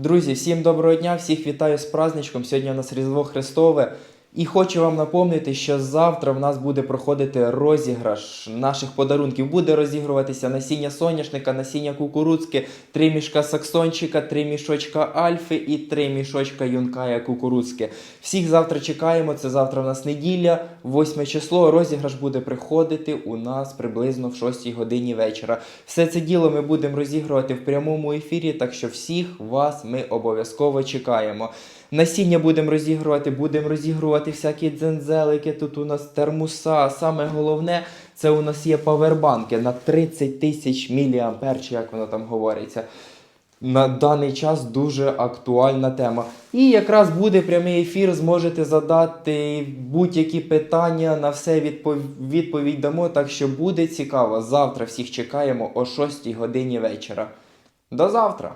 Друзі, всім доброго дня, всіх вітаю з праздничком. Сьогодні у нас Різдво Христове. І хочу вам напомнити, що завтра в нас буде проходити розіграш наших подарунків. Буде розігруватися насіння соняшника, насіння кукурудзки, три мішка саксончика, три мішочка альфи і три мішочка юнкая кукурудзки. Всіх завтра чекаємо. Це завтра в нас неділя, 8 число. Розіграш буде приходити у нас приблизно в 6 годині вечора. Все це діло ми будемо розігрувати в прямому ефірі, так що всіх вас ми обов'язково чекаємо. Насіння будемо розігрувати, будемо розігрувати всякі дзензелики. Тут у нас термуса. Саме головне, це у нас є павербанки на 30 тисяч міліампер, чи як воно там говориться. На даний час дуже актуальна тема. І якраз буде прямий ефір, зможете задати будь-які питання, на все відпов... відповідь дамо. Так що буде цікаво. Завтра всіх чекаємо о 6 годині вечора. До завтра!